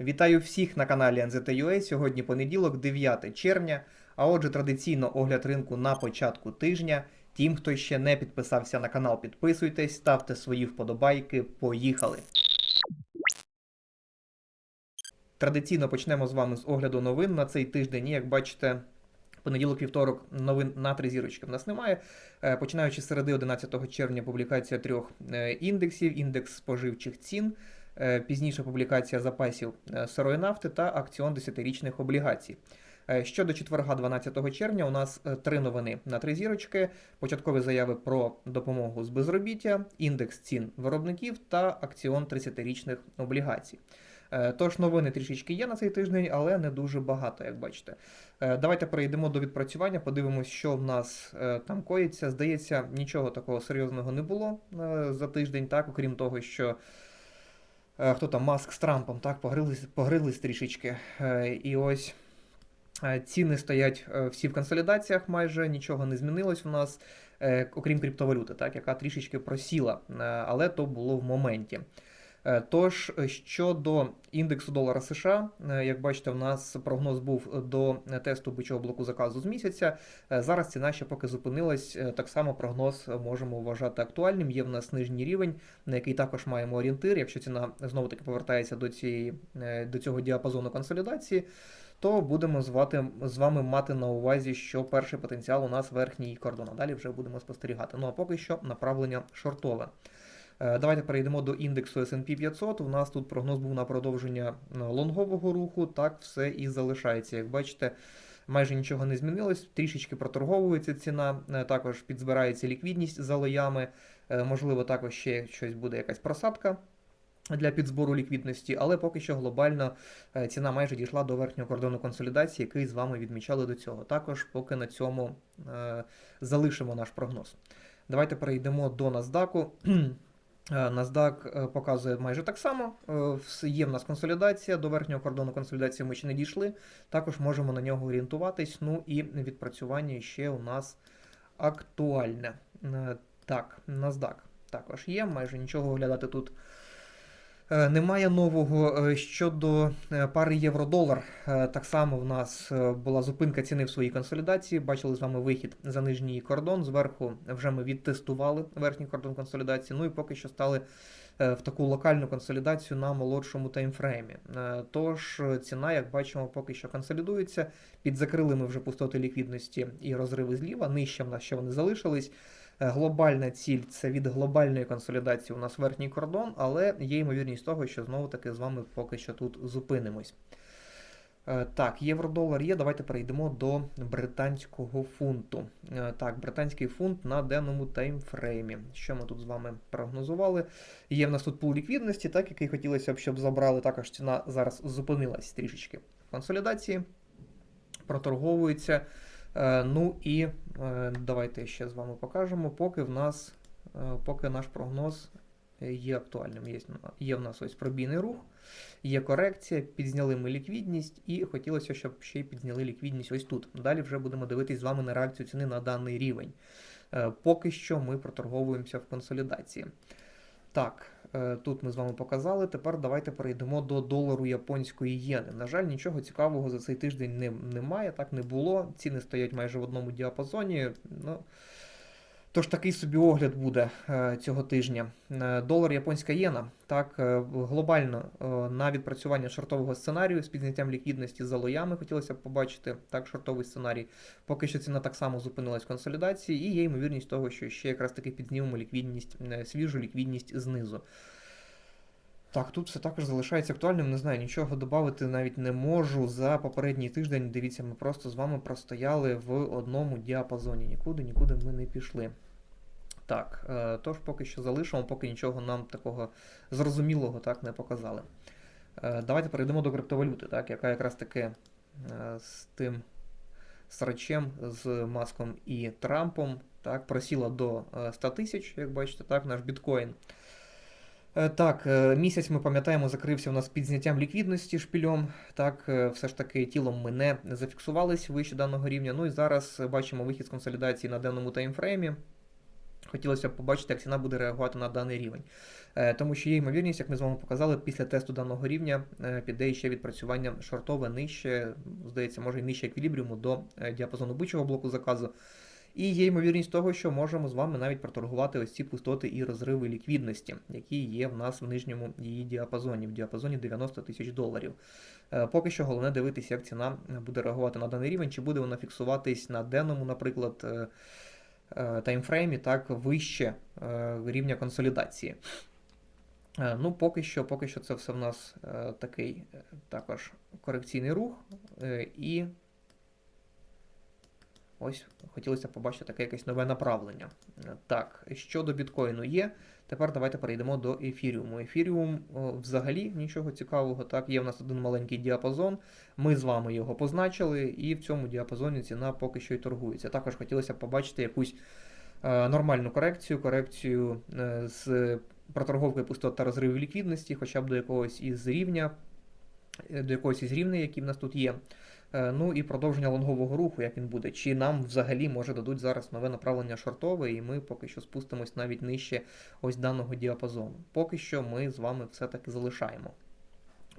Вітаю всіх на каналі NZTUA. Сьогодні понеділок, 9 червня. А отже, традиційно огляд ринку на початку тижня. Тим, хто ще не підписався на канал, підписуйтесь, ставте свої вподобайки. Поїхали! Традиційно почнемо з вами з огляду новин на цей тиждень. Як бачите, понеділок, вівторок новин на три зірочки в нас немає. Е, Починаючи з середи 11 червня, публікація трьох е, індексів: індекс споживчих цін. Е, Пізніше публікація запасів е, сирої нафти та акціон 10-річних облігацій. Е, Щодо четверга, 12 червня, у нас три новини на три зірочки: початкові заяви про допомогу з безробіття, індекс цін виробників та акціон 30-річних облігацій. Тож новини трішечки є на цей тиждень, але не дуже багато, як бачите. Давайте перейдемо до відпрацювання, подивимось, що в нас там коїться. Здається, нічого такого серйозного не було за тиждень, так, окрім того, що хто там Маск з Трампом так погрились, погрились трішечки. Е, І ось е, ціни стоять е, всі в консолідаціях, майже нічого не змінилось у нас, е, окрім криптовалюти, так, яка трішечки просіла, е, але то було в моменті. Е, Тож е, щодо індексу долара США, е, як бачите, в нас прогноз був до тесту бичого блоку заказу з місяця. Зараз ціна ще поки зупинилась. Так само прогноз можемо вважати актуальним. Є в нас нижній рівень, на який також маємо орієнтир. Якщо ціна знову таки повертається до цієї до цього діапазону консолідації, то будемо звати з вами мати на увазі, що перший потенціал у нас верхній кордон. А далі вже будемо спостерігати. Ну а поки що направлення шортове. Е, Давайте перейдемо до індексу S&P 500. У нас тут прогноз був на продовження е, лонгового руху. Так все і залишається. Як бачите, майже нічого не змінилось. Трішечки проторговується ціна, е, також підзбирається ліквідність за лоями. Можливо, також ще щось буде якась просадка. Для підзбору ліквідності, але поки що глобально ціна майже дійшла до верхнього кордону консолідації, який з вами відмічали до цього. Також поки на цьому залишимо наш прогноз. Давайте перейдемо до NASDAQ. Е, NASDAQ е, показує майже так само. Е, Є в нас консолідація, до верхнього кордону консолідації ми ще не дійшли. Також можемо на нього орієнтуватись. Ну і відпрацювання ще у нас актуальне. Так, NASDAQ також є, майже нічого оглядати тут. Е, Немає нового Е, щодо е, пари євро-долар. Так само в нас була зупинка ціни в своїй консолідації. Бачили з вами вихід за нижній кордон. Зверху вже ми відтестували верхній кордон консолідації. Ну і поки що стали в таку локальну консолідацію на молодшому таймфреймі. Тож ціна, як бачимо, поки що консолідується. Підзакрили ми вже пустоти ліквідності і розриви зліва. Нижче в нас ще вони залишились. Е, Глобальна ціль це від глобальної консолідації у нас верхній кордон, але є ймовірність того, що знову таки з вами поки що тут зупинимось. Е, Так, євро-долар є. Давайте перейдемо до британського фунту. Е, Так, британський фунт на денному таймфреймі. Що ми тут з вами прогнозували? Є в нас тут пул ліквідності, так, який хотілося б, щоб забрали. Також ціна зараз зупинилась трішечки в консолідації, проторговується. Е, Ну і е, давайте ще з вами покажемо, поки в нас, е, поки наш прогноз є актуальним. Є, є в нас ось пробійний рух, є корекція, підзняли ми ліквідність, і хотілося, щоб ще й підзняли ліквідність ось тут. Далі вже будемо дивитись з вами на реакцію ціни на даний рівень. Поки що ми проторговуємося в консолідації. Так, тут ми з вами показали. Тепер давайте перейдемо до долару японської єни. На жаль, нічого цікавого за цей тиждень не, немає, так не було. Ціни стоять майже в одному діапазоні. Ну, Тож такий собі огляд буде е, цього тижня. Е, долар японська єна. Так, е, глобально на відпрацювання шортового сценарію з підняттям ліквідності за лоями хотілося б побачити так, шортовий сценарій. Поки що ціна так само зупинилась в консолідації, і є ймовірність того, що ще якраз таки підзнімемо ліквідність, свіжу ліквідність знизу. Так, тут все також залишається актуальним. Не знаю, нічого додати навіть не можу. За попередній тиждень, дивіться, ми просто з вами простояли в одному діапазоні. Нікуди, нікуди ми не пішли. Так, е, тож поки що залишимо, поки нічого нам такого зрозумілого так не показали. Е, Давайте перейдемо до криптовалюти, так, яка якраз таки е, з тим срачем, з Маском і Трампом так, просіла до е, 100 тисяч, як бачите, так, наш біткоін. Е, Так, е, місяць ми пам'ятаємо, закрився у нас під зняттям ліквідності шпільом. Так, е, все ж таки тілом ми не зафіксувались вище даного рівня. Ну і зараз бачимо вихід з консолідації на денному таймфреймі. Хотілося б побачити, як ціна буде реагувати на даний рівень. Тому що є ймовірність, як ми з вами показали, після тесту даного рівня піде ще відпрацювання шортове нижче, здається, може і нижче еквілібріуму до діапазону бичого блоку заказу. І є ймовірність того, що можемо з вами навіть проторгувати ось ці пустоти і розриви ліквідності, які є в нас в нижньому її діапазоні, в діапазоні 90 тисяч доларів. Е, Поки що головне дивитися, як ціна буде реагувати на даний рівень, чи буде вона фіксуватись на денному, наприклад, е, е, таймфреймі, так, вище рівня консолідації. Ну, поки що, поки що це все в нас такий також корекційний рух. І ось хотілося побачити таке якесь нове направлення. Так, щодо біткоїну є. Тепер давайте перейдемо до ефіріуму. Ефіріум взагалі нічого цікавого. Так, є в нас один маленький діапазон. Ми з вами його позначили, і в цьому діапазоні ціна поки що й торгується. Також хотілося побачити якусь е, нормальну корекцію, корекцію е, з проторговкою пустот та розривів ліквідності, хоча б до якогось із рівня, е, до якогось із рівней, які в нас тут є. Е, Ну і продовження лонгового руху, як він буде. Чи нам взагалі може дадуть зараз нове направлення шортове, і ми поки що спустимось навіть нижче ось даного діапазону. Поки що ми з вами все-таки залишаємо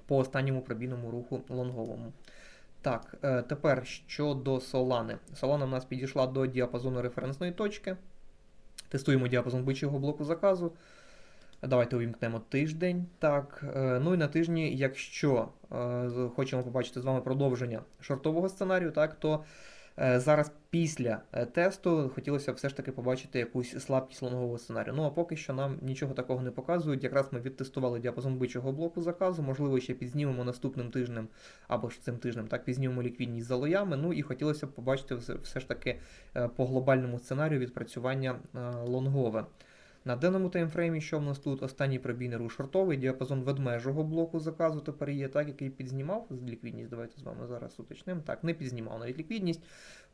по останньому пробійному руху лонговому. Так, е, тепер щодо Solana. Solana в нас підійшла до діапазону референсної точки. Тестуємо діапазон бичого блоку заказу. Давайте увімкнемо тиждень. Так, е, ну і на тижні, якщо е, хочемо побачити з вами продовження шортового сценарію, так, то е, зараз після тесту хотілося б все ж таки побачити якусь слабкість лонгового сценарію. Ну а поки що нам нічого такого не показують. Якраз ми відтестували діапазон бичого блоку заказу, можливо, ще підзнімемо наступним тижнем або ж цим тижнем, так, підзнімемо ліквідність за лоями. Ну і хотілося б побачити все, ж таки по глобальному сценарію відпрацювання лонгове. На денному таймфреймі, що в нас тут? Останній пробійний рух шортовий, діапазон ведмежого блоку заказу тепер є, так, який підзнімав з ліквідність. Давайте з вами зараз уточнимо. Так, не підзнімав навіть ліквідність.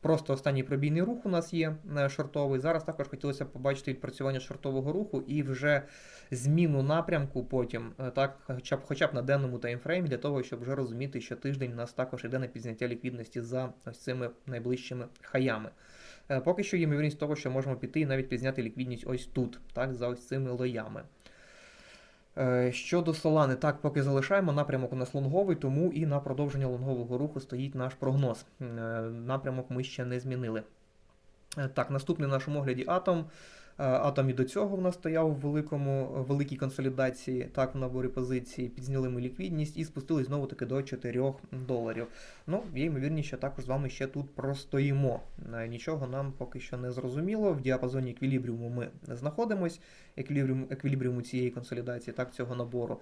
Просто останній пробійний рух у нас є е, шортовий. Зараз також хотілося побачити відпрацювання шортового руху і вже зміну напрямку потім, е, так, хоча б хоча б на денному таймфреймі, для того, щоб вже розуміти, що тиждень у нас також йде на підзняття ліквідності за ось цими найближчими хаями. Е, Поки що є ймовірність того, що можемо піти і навіть пізняти ліквідність ось тут, так, за ось цими лоями. Е, Щодо Солани, так, поки залишаємо, напрямок у нас лонговий, тому і на продовження лонгового руху стоїть наш прогноз. Е, Напрямок ми ще не змінили. Так, наступний в нашому огляді атом. Е, Атом і до цього в нас стояв в великому, великій консолідації, так, в наборі позиції, підзняли ми ліквідність і спустились знову таки до 4 доларів. Ну, є ймовірність, що також з вами ще тут простоїмо. Е, Нічого нам поки що не зрозуміло. В діапазоні еквілібріуму ми знаходимось, еквілібріуму, еквілібріуму цієї консолідації, так, цього набору.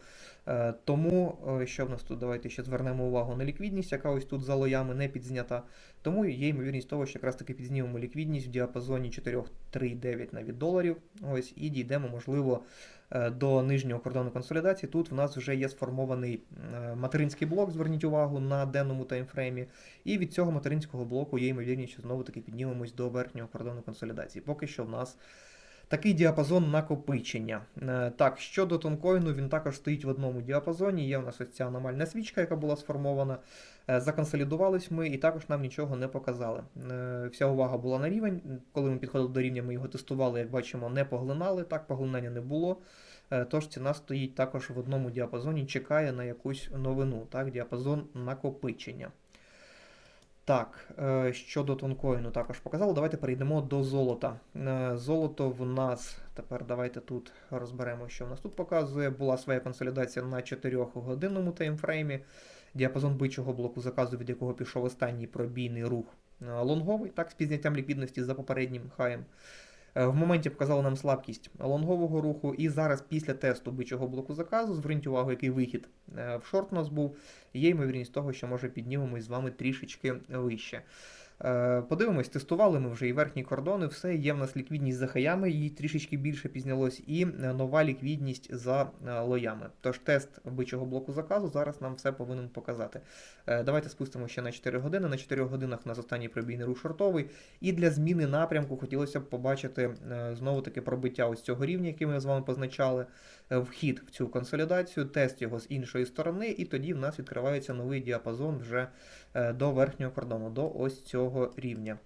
Е, Тому, е, що в нас тут, давайте ще звернемо увагу на ліквідність, яка ось тут за лоями не підзнята. Тому є ймовірність того, що якраз таки підзнімемо ліквідність в діапазоні 4,3,9 навіть доларів. Ось, і дійдемо, можливо, е, до нижнього кордону консолідації. Тут в нас вже є сформований е, материнський блок, зверніть увагу на денному таймфреймі. І від цього материнського блоку є ймовірність, що знову таки піднімемось до верхнього кордону консолідації. Поки що в нас. Такий діапазон накопичення. Е, Так, щодо тонкоїну, він також стоїть в одному діапазоні. Є в нас ось ця аномальна свічка, яка була сформована. Е, Законсолідувались ми і також нам нічого не показали. Е, Вся увага була на рівень. Коли ми підходили до рівня, ми його тестували, як бачимо, не поглинали. Так, поглинання не було. Тож ціна стоїть також в одному діапазоні, чекає на якусь новину. Так, діапазон накопичення. Так, е, щодо тонкоїну також показали. Давайте перейдемо до золота. Е, Золото в нас, тепер давайте тут розберемо, що в нас тут показує. Була своя консолідація на 4-годинному таймфреймі. Діапазон бичого блоку заказу, від якого пішов останній пробійний рух е, лонговий, так, з підняттям ліквідності за попереднім хаєм. Е, В моменті показала нам слабкість лонгового руху, і зараз після тесту бичого блоку заказу, зверніть увагу, який вихід е, в шорт у нас був, є ймовірність того, що може піднімемось з вами трішечки вище. Е, Подивимось, тестували ми вже і верхні кордони, все, є в нас ліквідність за хаями, її трішечки більше пізнялось, і е, нова ліквідність за е, лоями. Тож тест бичого блоку заказу зараз нам все повинен показати. Давайте спустимо ще на 4 години. На 4 годинах у нас останній пробійний рух шортовий. І для зміни напрямку хотілося б побачити е, знову таки пробиття ось цього рівня, який ми з вами позначали, вхід в цю консолідацію, тест його з іншої сторони, і тоді в нас відкривається новий діапазон вже до верхнього кордону, до ось цього рівня.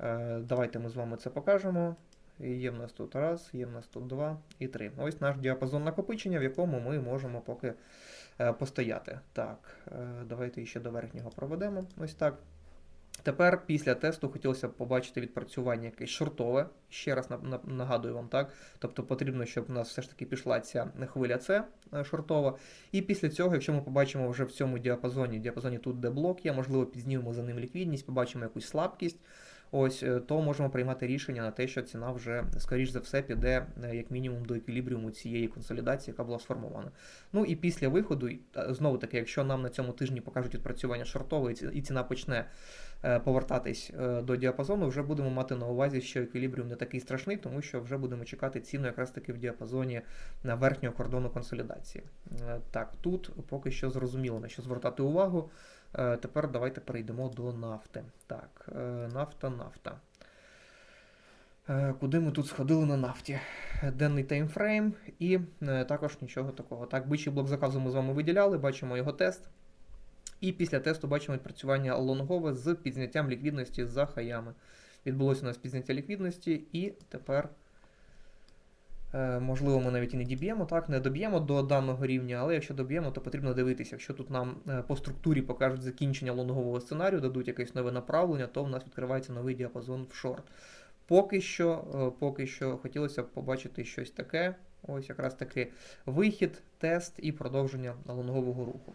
Е, Давайте ми з вами це покажемо. Є в нас тут раз, є в нас тут два і три. Ось наш діапазон накопичення, в якому ми можемо поки е, постояти. Так, е, давайте ще до верхнього проведемо. Ось так. Тепер після тесту хотілося б побачити відпрацювання якесь шортове. Ще раз на- на- нагадую вам, так. Тобто потрібно, щоб у нас все ж таки пішла ця хвиля С е, шортова. І після цього, якщо ми побачимо вже в цьому діапазоні, діапазоні тут, де блок є, можливо, підзнімемо за ним ліквідність, побачимо якусь слабкість. Ось е, то можемо приймати рішення на те, що ціна вже скоріш за все піде е, як мінімум до еквілібріуму цієї консолідації, яка була сформована. Ну і після виходу, знову таки, якщо нам на цьому тижні покажуть відпрацювання шортове і ціна почне е, повертатись до діапазону, вже будемо мати на увазі, що еквілібріум не такий страшний, тому що вже будемо чекати ціну якраз таки в діапазоні на верхнього кордону консолідації. Так, тут поки що зрозуміло на що звертати увагу. Е, Тепер давайте перейдемо до нафти. Так, е, нафта, нафта. Е, Куди ми тут сходили на нафті? Денний таймфрейм і також нічого такого. Так, бичий блок заказу ми з вами виділяли, бачимо його тест. І після тесту бачимо відпрацювання лонгове з підзняттям ліквідності за хаями. Відбулося у нас підзняття ліквідності, і тепер, можливо, ми навіть і не діб'ємо, так, не доб'ємо до даного рівня, але якщо доб'ємо, то потрібно дивитися. Якщо тут нам е, по структурі покажуть закінчення лонгового сценарію, дадуть якесь нове направлення, то в нас відкривається новий діапазон в шорт. Поки що, е, поки що хотілося б побачити щось таке. Ось якраз таки вихід, тест і продовження лонгового руху.